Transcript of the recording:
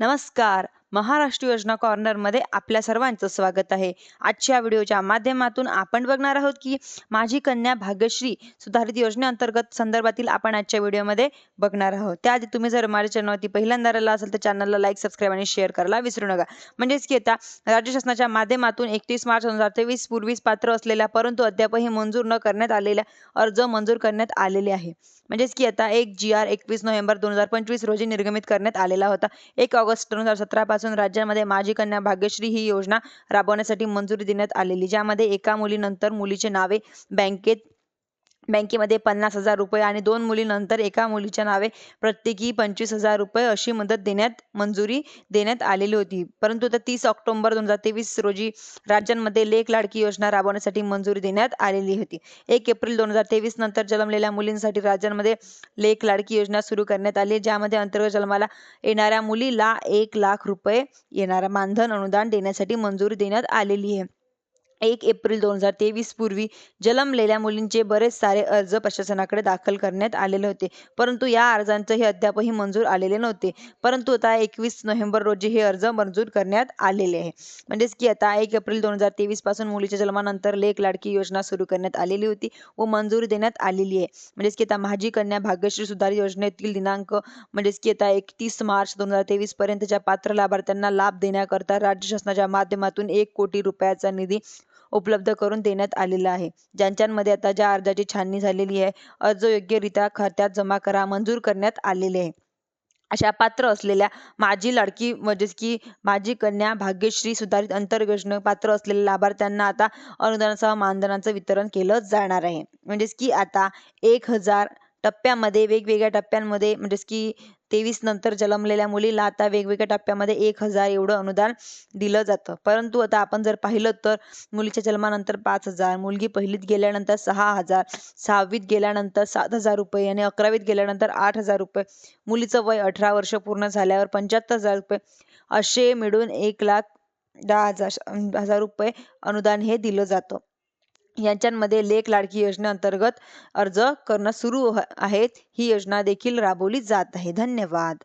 नमस्कार. महाराष्ट्र योजना कॉर्नरमध्ये आपल्या सर्वांचं स्वागत आहे. आजच्या व्हिडिओच्या माध्यमातून आपण बघणार आहोत की माझी कन्या भाग्यश्री सुधारित योजनेअंतर्गत संदर्भातील आपण आजच्या व्हिडिओमध्ये बघणार आहोत. त्याआधी तुम्ही जर माझ्या चॅनलवरती पहिल्यांदा आला असेल तर चॅनलला लाईक सबस्क्राईब आणि शेअर करायला विसरू नका. म्हणजेच की आता राज्य शासनाच्या माध्यमातून एकतीस मार्च दोन हजार तेवीस पूर्वीच पात्र असलेल्या परंतु अद्यापही मंजूर न करण्यात आलेल्या अर्ज मंजूर करण्यात आलेले आहे. म्हणजेच की आता एक जी आर एकवीस नोव्हेंबर दोन हजार पंचवीस रोजी निर्गमित करण्यात आलेला होता. एक ऑगस्ट दोन हजार सतरा पासून राज्यामध्ये माझी कन्या भाग्यश्री ही योजना राबवण्यासाठी मंजुरी देण्यात आलेली ज्यामध्ये एका मुलीनंतर मुलीचे नावे बँकेत बँकेमध्ये पन्नास हजार रुपये आणि दोन मुलीनंतर एका मुलीच्या नावे प्रत्येकी पंचवीस हजार रुपये अशी मदत देण्यात मंजुरी देण्यात आलेली होती. परंतु आता तीस ऑक्टोबर दोन हजार तेवीस रोजी राज्यांमध्ये लेख लाडकी योजना राबवण्यासाठी मंजुरी देण्यात आलेली होती. एक एप्रिल दोन हजार तेवीस नंतर जन्मलेल्या मुलींसाठी राज्यांमध्ये लेख लाडकी योजना सुरू करण्यात आली ज्यामध्ये अंतर्गत जन्माला येणाऱ्या मुलीला एक लाख रुपये येणारा मानधन अनुदान देण्यासाठी मंजुरी देण्यात आलेली आहे. एक एप्रिल दोन हजार तेवीस पूर्वी जन्मलेल्या मुलींचे बरेच सारे अर्ज प्रशासनाकडे दाखल करण्यात आलेले होते. परंतु या अर्जांचेही अद्यापही मंजूर आलेले नव्हते. परंतु आता एकवीस नोव्हेंबर रोजी हे अर्ज मंजूर करण्यात आलेले आहे. म्हणजेच की आता एक एप्रिल दोन हजार तेवीसपासून मुलीच्या जन्मानंतर लेख लाडकी योजना सुरू करण्यात आलेली होती व मंजुरी देण्यात आलेली आहे. म्हणजेच की आता माझी कन्या भाग्यश्री सुधार योजनेतील दिनांक म्हणजेच की आता एकतीस मार्च दोन हजार तेवीस पर्यंतच्या पात्र लाभार्थ्यांना लाभ देण्याकरता राज्य शासनाच्या माध्यमातून एक कोटी रुपयाचा निधी उपलब्ध करून देण्यात आलेला आहे. ज्यांच्यामध्ये आता ज्या अर्जाची छाननी झालेली आहे अर्ज योग्यरित्या खात्यात जमा करा मंजूर करण्यात आलेले आहे. अशा पात्र असलेल्या माझी लाडकी म्हणजेच की माझी कन्या भाग्यश्री सुधारित अंतर्योजना पात्र असलेल्या लाभार्थ्यांना आता अनुदानासह मानधनाचं वितरण केलं जाणार आहे. म्हणजेच की आता एक हजार टप्प्यामध्ये वेगवेगळ्या टप्प्यांमध्ये म्हणजेच की तेवीस नंतर जन्मलेल्या मुलीला आता वेगवेगळ्या टप्प्यामध्ये एक हजार एवढं अनुदान दिलं जातं. परंतु आता आपण जर पाहिलं तर मुलीच्या जन्मानंतर पाच हजार मुलगी पहिलीत गेल्यानंतर सहा हजार सहावीत गेल्यानंतर सात हजार रुपये आणि अकरावीत गेल्यानंतर आठ हजार रुपये. मुलीचं वय अठरा वर्ष पूर्ण झाल्यावर पंच्याहत्तर हजार रुपये. असे मिळून एक लाख दहा हजार हजार रुपये अनुदान हे दिलं जातं. यांच्यामध्ये लेख लाडकी योजनेअंतर्गत अर्ज करणं सुरू आहेत ही योजना देखील राबवली जात आहे. धन्यवाद.